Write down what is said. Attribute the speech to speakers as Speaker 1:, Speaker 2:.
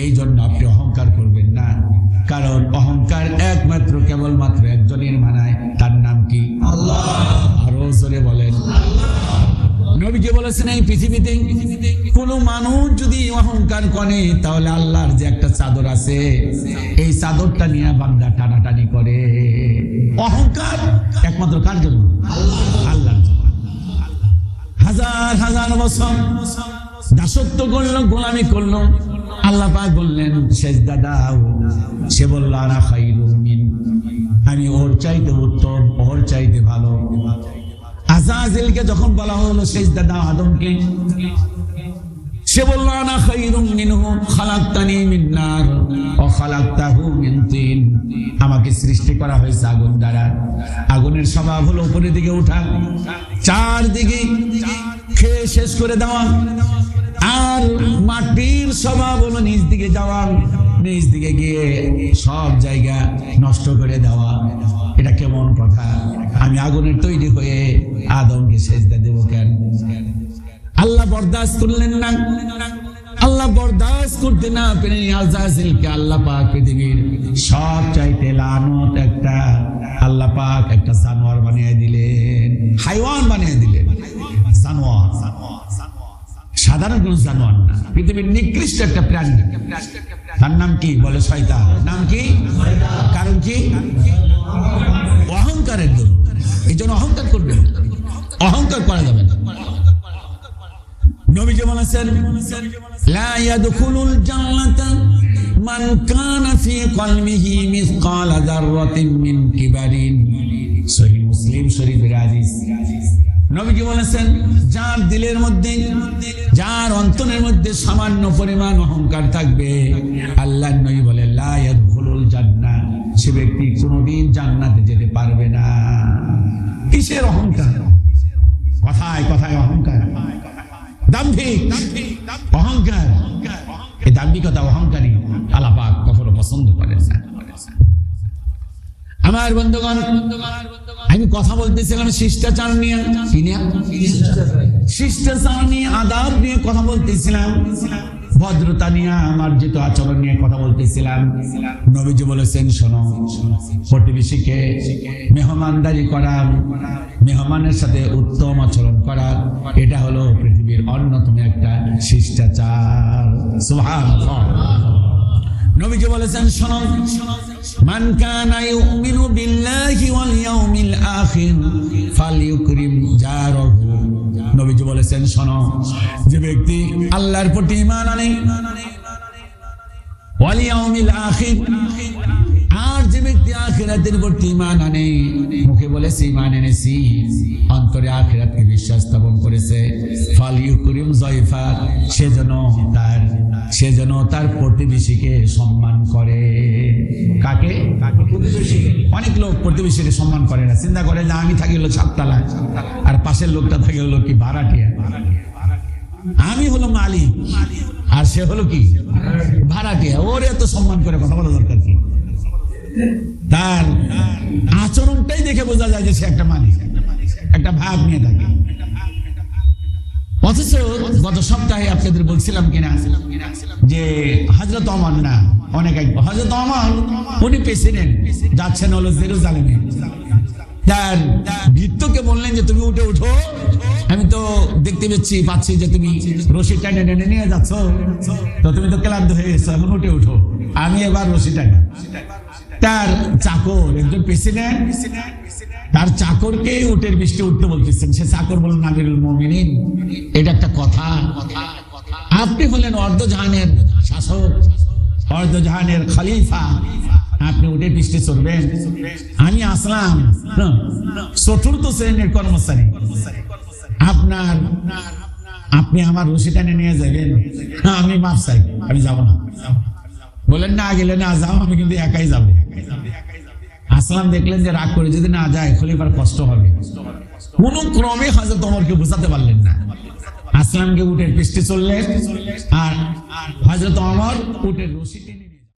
Speaker 1: এই জন্য আপনি অহংকার করবেন না। কারণ অহংকার একমাত্র কেবলমাত্র একজনের মানায়। তার নাম কি? আরও জোরে বলেন। নবীজি বলেছেন, এই পৃথিবীতে মানুষ যদি অহংকার করে, তাহলে আল্লাহর যে একটা চাদর আছে, এই চাদরটা নিয়ে বান্দা টানাটানি করে। অহংকার একমাত্র কার জন্য? আল্লাহর হাজার হাজার বছর দাসত্ব করল, গোলামি করল। আল্লাহ পাক বললেন শেষ দাদা সে বলল, আনা খাইরুম মিন। আমি, ওর চাইতে উত্তম, ওর চাইতে ভালো। আজাজিলকে যখন বলা হলো শেষ দাদা আদমকে। সে বলল, আনা খালাকতানি ও আমাকে সৃষ্টি করা হয়েছে আগুন দ্বারা। আগুনের স্বভাব হলো উপরের দিকে ওঠা চারদিকে খেয়ে শেষ করে দেওয়া। আর মাটির স্বভাব নিচ দিকে যাওয়া, নিজ দিকে গিয়ে সব জায়গা নষ্ট করে দেওয়া, এটা কেমন কথা? আমি আগুনের তৈরি হয়ে আদমকে সেজদা দেবো কেন? আল্লাহ বরদাস্ত করলেন না। আল্লাহ বরদাস্ত করতে না পেরে আজাজিলকে আল্লাহ পাক পৃথিবীর সব চাইতে লানত একটা আল্লাহ পাক একটা জানোয়ার বানিয়ে দিলেন, হাইওয়ান বানিয়ে দিলেন। সাধারণ কোন জানোয়ার না। পৃথিবীর নিকৃষ্ট একটা প্রাণী। তার নাম কি? বলে শয়তান। নাম কি? কারণ কি? অহংকারের জন্য এই জন্য অহংকার করবেন। না। অহংকার করা যাবে না। নবীজি বলেছেন লা ইয়াদখুলুল জান্নাতা মান কানা ফি কলবিহি মিসকালা যাররাতিন মিন কিবারিন। সহিহ মুসলিম শরীফের হাদিস। নবীজি বলেছেন, যার দিলের মধ্যে, যার অন্তরের মধ্যে সামান্য পরিমাণ অহংকার থাকবে, আল্লাহ নবী বলে, লা ইয়াদখুলুল জান্নাহ সে ব্যক্তি কোনোদিন জান্নাতে যেতে পারবে না। কিসের অহংকার? কথায় কথায় অহংকার। দাম্ভিক। অহংকার। এই দাম্ভিকতা অহংকারী আলাপাক কখনো পছন্দ করেন না। আমার বন্ধুগণ আমি কথা বলতেছিলাম শিষ্টাচার নিয়ে। শিষ্টাচার নিয়ে, আদাব নিয়ে কথা বলতেছিলাম। ভদ্রতা নিয়ে আমার যেহেতু আচরণ নিয়ে কথা বলতেছিলাম। নবীজি বলেছেন, শোনো, প্রতিবেশীকে মেহমানদারি করা, মেহমানের সাথে উত্তম আচরণ করা, এটা হলো পৃথিবীর অন্যতম একটা শিষ্টাচার। সুবহানাল্লাহ। নবীজি বলেছেন, শোনো, মান কানা ওয়াল জারাহু নবীজি বলেছেন যে ব্যক্তি আল্লাহর প্রতি আনে, ওয়াল ইয়াউমিল আখির, আর যে ব্যক্তি আখিরাতের প্রতি আনে, মুখে বলেছে, ঈমান এনেছি, অন্তরে আখিরাতকে বিশ্বাস স্থাপন করেছে ফালইউকরিম জয়ফা সেজন্য তার সেজন্য তার প্রতিবেশীকে সম্মান করে। কাকে অনেক লোক প্রতিবেশীকে সম্মান করে না। চিন্তা করে যে আমি থাকি হলো সাততলায় আর পাশের লোকটা থাকে হলো কি ভাড়াটিয়া। আমি হলো মালিক, আর সে হলো কি ভাড়াটিয়া। ওর এত সম্মান করে কথা বলা দরকার কি? তার আচরণটাই দেখে বোঝা যায় যে সে একটা মালিক, একটা ভাব নিয়ে থাকে। অথচ গত সপ্তাহে আপনাদের বলছিলাম কিনা যে হজরত অমর না অনেক এক হজরত অমর উনি প্রেসিডেন্ট যাচ্ছেন হলো জেরুজালেমে। তার ভৃত্যকে বললেন যে, তুমি উঠে উঠো। আমি তো দেখতে পাচ্ছি পাচ্ছি যে তুমি রশি টানে টেনে নিয়ে যাচ্ছ। তো তুমি তো ক্লান্ত হয়ে গেছো, এখন উঠে উঠো। আমি এবার রশি টানি। তার চাকর, একজন প্রেসিডেন্ট, তার চাকরকে উটের বৃষ্টি উঠতে বলতেছেন। সে চাকর বললেন আমিরুল মমিনিন, এটা একটা কথা। আপনি হলেন অর্ধজাহানের শাসক, অর্ধজাহানের খলিফা। আপনি উঠে বৃষ্টি চড়বেন। আমি আসলাম। চতুর্থ শ্রেণির কর্মচারী। আপনার, আপনি আমার রশি টানে নিয়ে যাবেন। আমি মাপ চাই, আমি যাব না। বলেন না গেলে না যাও, আমি কিন্তু একাই যাব। আসলাম, দেখলেন যে রাগ করে যদি না যায়, খলিফার কষ্ট হবে। কোন ক্রমে হজরত ওমরকে বোঝাতে পারলেন না। আসলামকে উঠে পৃষ্ঠে চললেন, আর হজরত অমর উঠে রশি টেনে